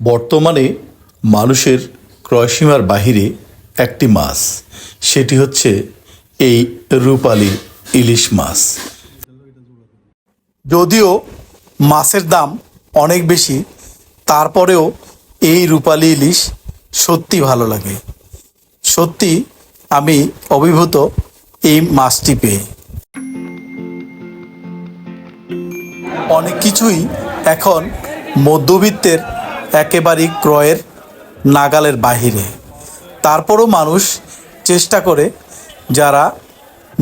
বর্তমানে মানুষের ক্রয়সীমার বাহিরে একটি মাছ। সেটি হচ্ছে এই রূপালী ইলিশ মাছ। যদিও মাছের দাম অনেক বেশি, তারপরেও এই রূপালী ইলিশ সত্যি ভালো লাগে। সত্যি আমি অভিভূত এই মাছটি পেয়ে। অনেক কিছুই এখন মধ্যবিত্তের একেবারেই ক্রয়ের নাগালের বাহিরে। তারপরও মানুষ চেষ্টা করে যারা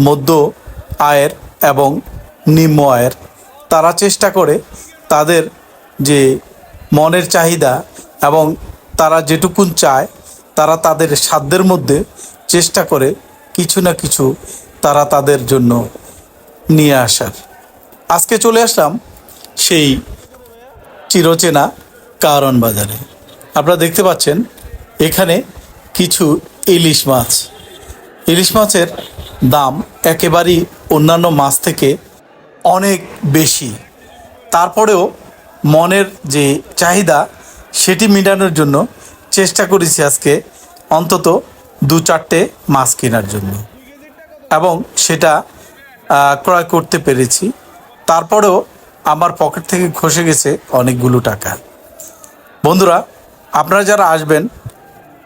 মধ্য আয়ের এবং নিম্ন আয়ের, তারা চেষ্টা করে তাদের যে মনের চাহিদা এবং তারা যেটুকুন চায়, তারা তাদের সাধ্যের মধ্যে চেষ্টা করে কিছু না কিছু তারা তাদের জন্য নিয়ে আসার। আজকে চলে আসলাম সেই চিরচেনা কারণ বাজারে। আপনারা দেখতে পাচ্ছেন, এখানে কিছু ইলিশ মাছ। ইলিশ মাছের দাম একেবারেই অন্যান্য মাছ থেকে অনেক বেশি। তারপরেও মনের যে চাহিদা, সেটি মেটানোর জন্য চেষ্টা করেছি আজকে অন্তত দু চারটে মাছ কেনার জন্য। এবং সেটা ক্রয় করতে পেরেছি। তারপরেও আমার পকেট থেকে খসে গেছে অনেকগুলো টাকা। বন্ধুরা, আপনারা যারা আসবেন,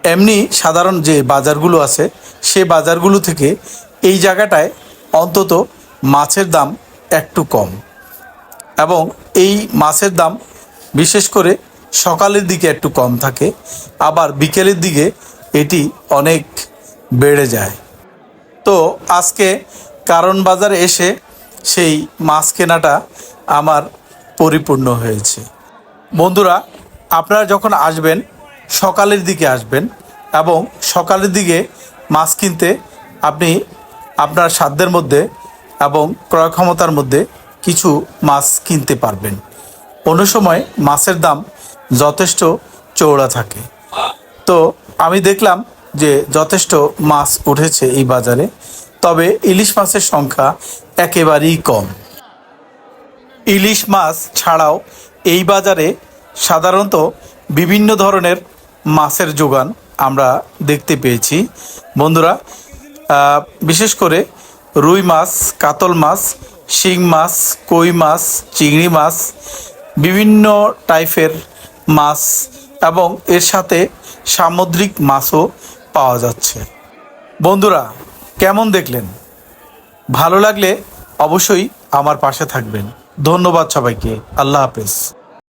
এমনি সাধারণ যে বাজারগুলো আছে, সে বাজারগুলো থেকে এই জায়গাটায় অন্তত মাছের দাম একটু কম। এবং এই মাছের দাম বিশেষ করে সকালের দিকে একটু কম থাকে, আবার বিকেলের দিকে এটি অনেক বেড়ে যায়। তো আজকে কারণ বাজারে এসে সেই মাছ কেনাটা আমার পরিপূর্ণ হয়েছে। বন্ধুরা আপনারা যখন আসবেন, সকালের দিকে আসবেন এবং সকালের দিকে মাছ কিনতে আপনি আপনার সাধ্যের মধ্যে এবং ক্রয় ক্ষমতার মধ্যে কিছু মাছ কিনতে পারবেন। অন্য সময় মাছের দাম যথেষ্ট চওড়া থাকে। তো আমি দেখলাম যে যথেষ্ট মাছ উঠেছে এই বাজারে, তবে ইলিশ মাছের সংখ্যা একেবারেই কম। ইলিশ মাছ ছাড়াও এই বাজারে সাধারণত বিভিন্ন ধরনের মাছের যোগান আমরা দেখতে পেয়েছি। বন্ধুরা বিশেষ করে রুই মাছ, কাতল মাছ, শিং মাছ, কই মাছ, চিংড়ি মাছ, বিভিন্ন টাইপের মাছ এবং এর সাথে সামুদ্রিক মাছও পাওয়া যাচ্ছে। বন্ধুরা, কেমন দেখলেন? ভালো লাগলে অবশ্যই আমার পাশে থাকবেন। ধন্যবাদ সবাইকে। আল্লাহ হাফেজ।